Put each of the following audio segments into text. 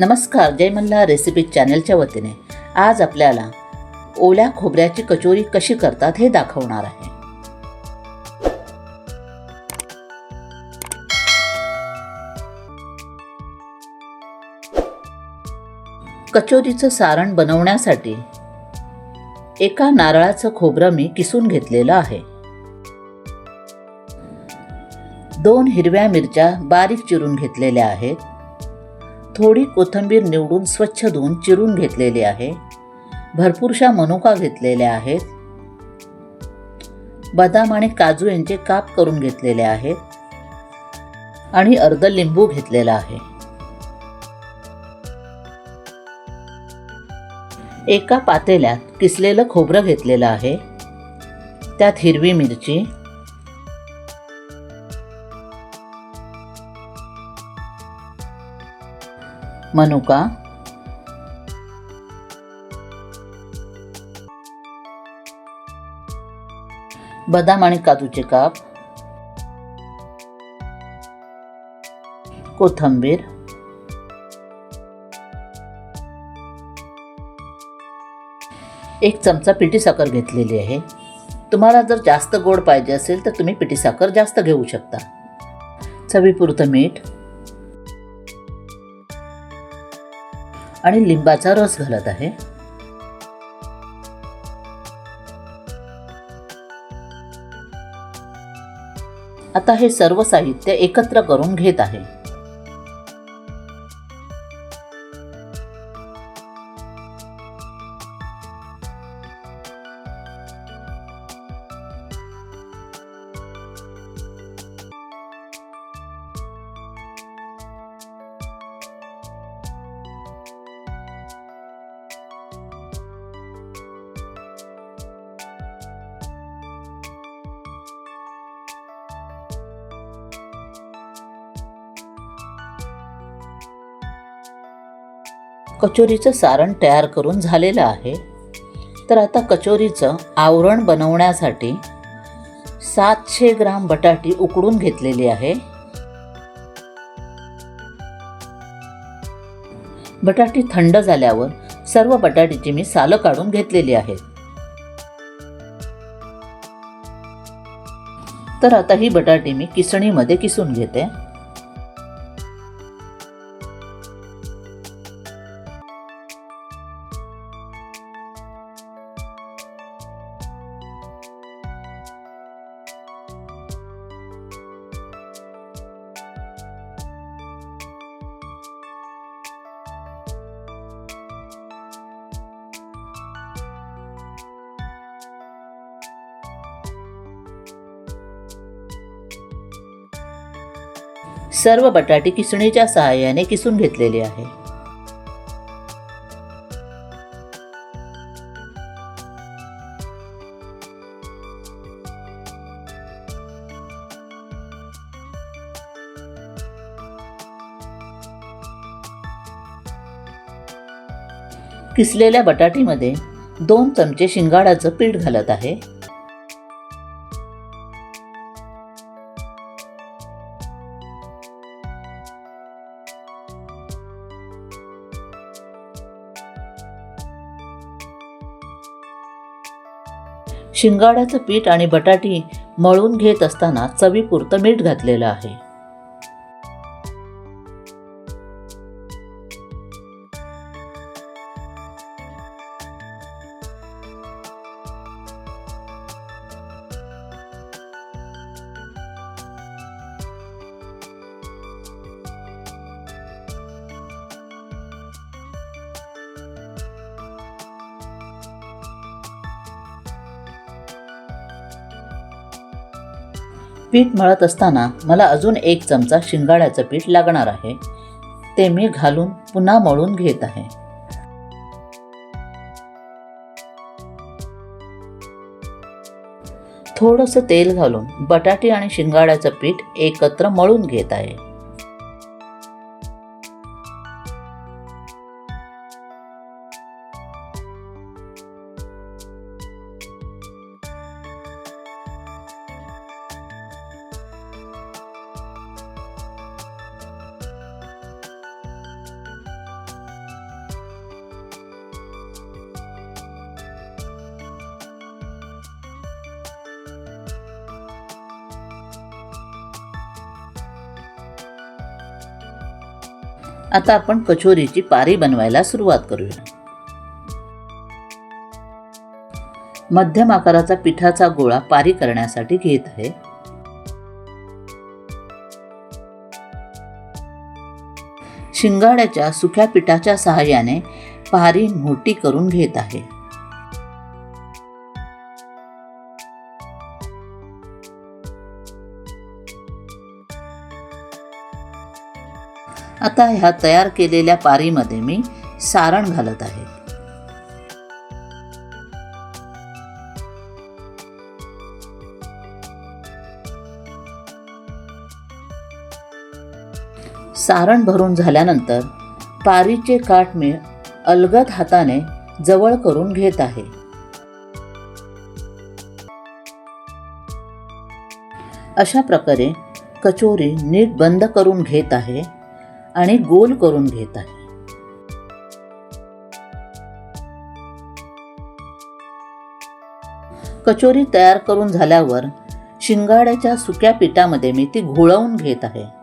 नमस्कार जय मल्हार रेसिपी चॅनलच्या वतीने. आज आपल्याला ओल्या खोबऱ्याची कचोरी कशी करतात हे दाखवणार आहे. कचोरीचं सारण बनवण्यासाठी एका नारळाचं खोबरं मी किसून घेतलेलं आहे. दोन हिरव्या मिरच्या बारीक चिरून घेतलेल्या आहेत. थोडी कोथिंबीर निवडून स्वच्छ धुवून चिरून घेतलेली आहे. भरपूरशा मनुका घेतलेल्या आहेत. बदाम आणि काजू यांचे काप करून घेतलेले आहेत. आणि अर्ध लिंबू घेतलेला आहे. एका पातेल्यात किसलेलं खोबरं घेतलेलं आहे. त्यात हिरवी मिरची मनुका? बदाम आणि काजूचे काप. कोथंबीर. एक चमचा पिठी साखर घेतलेली आहे. तुम्हाला जर जास्त गोड पाहिजे असेल तर तुम्ही पिठी साखर जास्त घेऊ शकता. चवीपुरतं मीठ. आणि लिंबाचा रस घालत आहे. आता हे सर्व साहित्य एकत्र करून घेत आहे. कचोरीचं सारण तयार करून झालेलं आहे. तर आता कचोरीचं आवरण बनवण्यासाठी सातशे ग्राम बटाटी उकडून घेतलेली आहे. बटाटी थंड झाल्यावर सर्व बटाटीची मी सालं काढून घेतलेली आहेत. तर आता ही बटाटी मी किसणीमध्ये किसून घेते. सर्व बटाटे किसणीच्या सहाय्याने किसून घेतलेले आहे. किसलेल्या बटाटीमध्ये दोन चमचे शिंगाडाचं पीठ घालत आहे. शिंगाड्याचं पीठ आणि बटाटी मळून घेत असताना चवीपुरतं मीठ घातलेलं आहे. पीठ मळत असताना मला अजून एक चमचा शिंगाड्याचं पीठ लागणार आहे. ते मी घालून पुन्हा मळून घेत आहे. थोडंसं तेल घालून बटाटे आणि शिंगाड्याचं पीठ एकत्र मळून घेत आहे. आता आपण कचोरीची पारी बनवायला सुरुवात करूया. मध्यम आकाराचा पिठाचा गोळा पारी करण्यासाठी घेत आहे. शिंगाड्याच्या सुक्या पिठाच्या सहाय्याने पारी मोठी करून घेत आहे. आता ह्या तयार केलेल्या पारीमध्ये मी सारण घालत आहे. सारण भरून झाल्यानंतर पारीचे काठ मी अलगद हाताने जवळ करून घेत आहे. अशा प्रकारे कचोरी नीट बंद करून घेत आहे. आणि गोल करून घेत आहे. कचोरी तयार करून झाल्यावर शिंगाड्याच्या सुक्या पिठामध्ये मी ती घोळवून घेत आहे.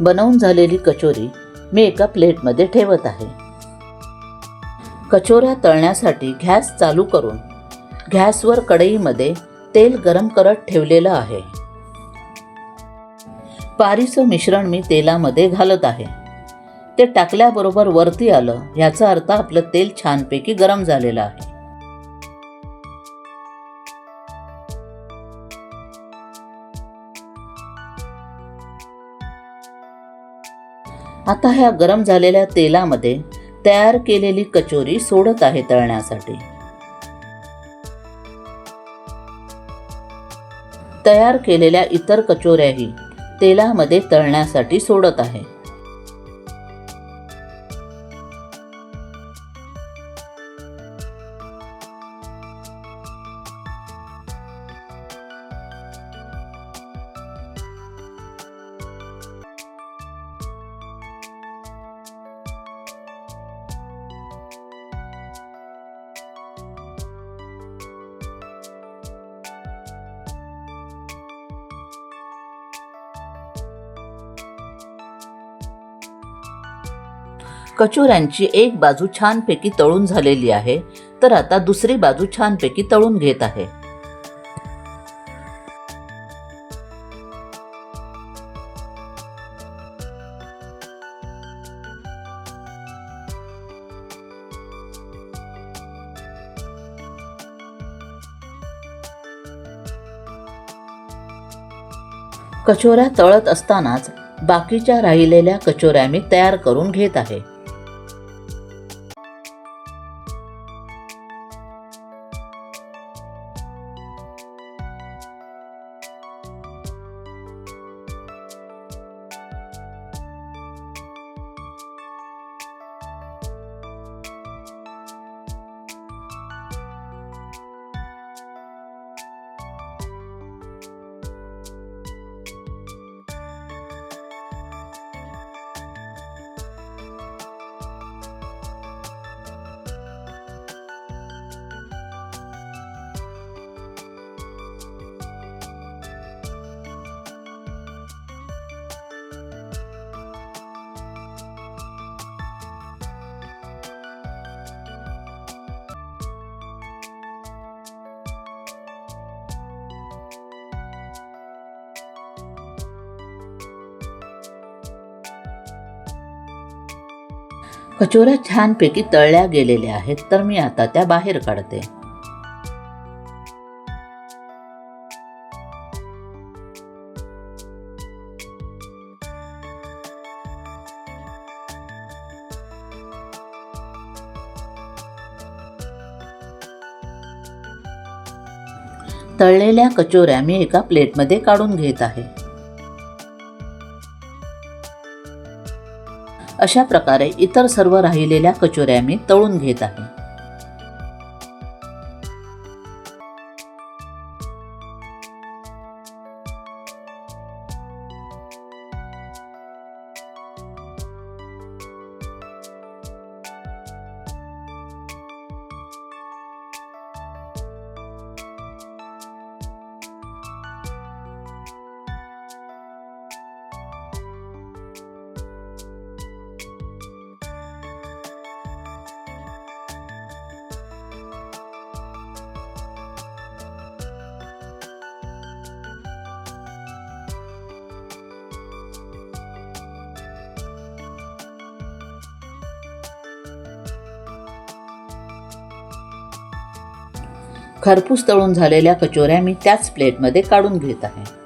बनवून झालेली कचोरी मी एका प्लेटमध्ये ठेवत आहे. कचोऱ्या तळण्यासाठी गॅस चालू करून गॅसवर कढईमध्ये तेल गरम करत ठेवलेलं आहे. पारीचं मिश्रण मी तेलामध्ये घालत आहे. ते टाकल्याबरोबर वरती आलं ह्याचा अर्थ आपलं तेल छानपैकी गरम झालेलं आहे. आता ह्या गरम झालेल्या तेलामध्ये तयार केलेली कचोरी सोडत आहे तळण्यासाठी. तयार केलेल्या इतर कचोऱ्याही तेलामध्ये तळण्यासाठी सोडत आहे. कचोऱ्यांची एक बाजू छानपैकी तळून झालेली आहे तर आता दुसरी बाजू छानपैकी तळून घेत आहे. कचोऱ्या तळत असतानाच बाकीच्या राहिलेल्या कचोऱ्या मी तयार करून घेत आहे. कचोऱ्या छानपैकी तळल्या गेलेल्या आहेत तर मी आता त्या बाहेर काढते. तळलेल्या कचोऱ्या मी एका प्लेटमध्ये काढून घेत आहे. अशा प्रकारे इतर सर्व राहिलेल्या कचोऱ्या मी तळून घेत आहे. खरपूस तळून झालेल्या कचोऱ्या मी त्याच प्लेटमध्ये काढून घेत आहे.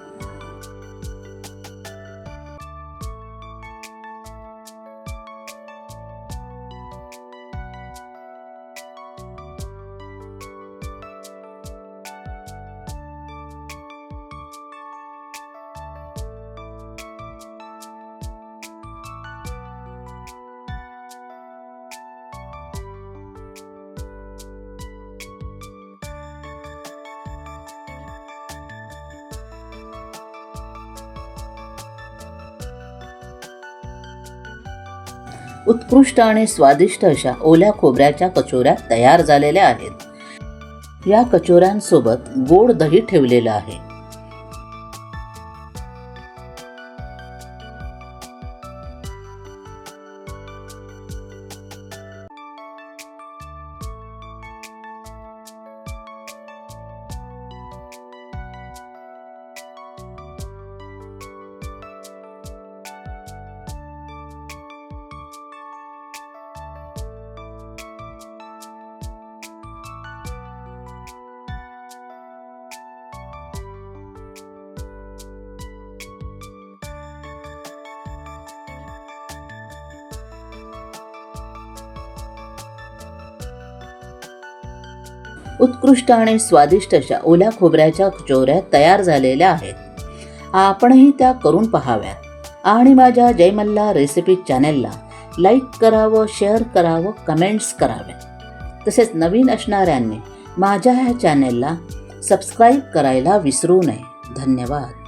उत्कृष्ट आणि स्वादिष्ट अशा ओल्या खोबऱ्याच्या कचोऱ्या तयार झालेल्या आहेत. या कचोऱ्यांसोबत गोड दही ठेवलेलं आहे. उत्कृष्ट आणि स्वादिष्ट अशा ओल्या खोबऱ्याच्या कचोऱ्या तयार झालेल्या आहेत. आपणही त्या करून पहाव्यात. आणि माझ्या जयमल्ला रेसिपी चॅनेलला लाईक करावं शेअर करावं कमेंट्स कराव्या तसेच नवीन असणाऱ्यांनी माझ्या ह्या चॅनेलला सबस्क्राईब करायला विसरू नये. धन्यवाद.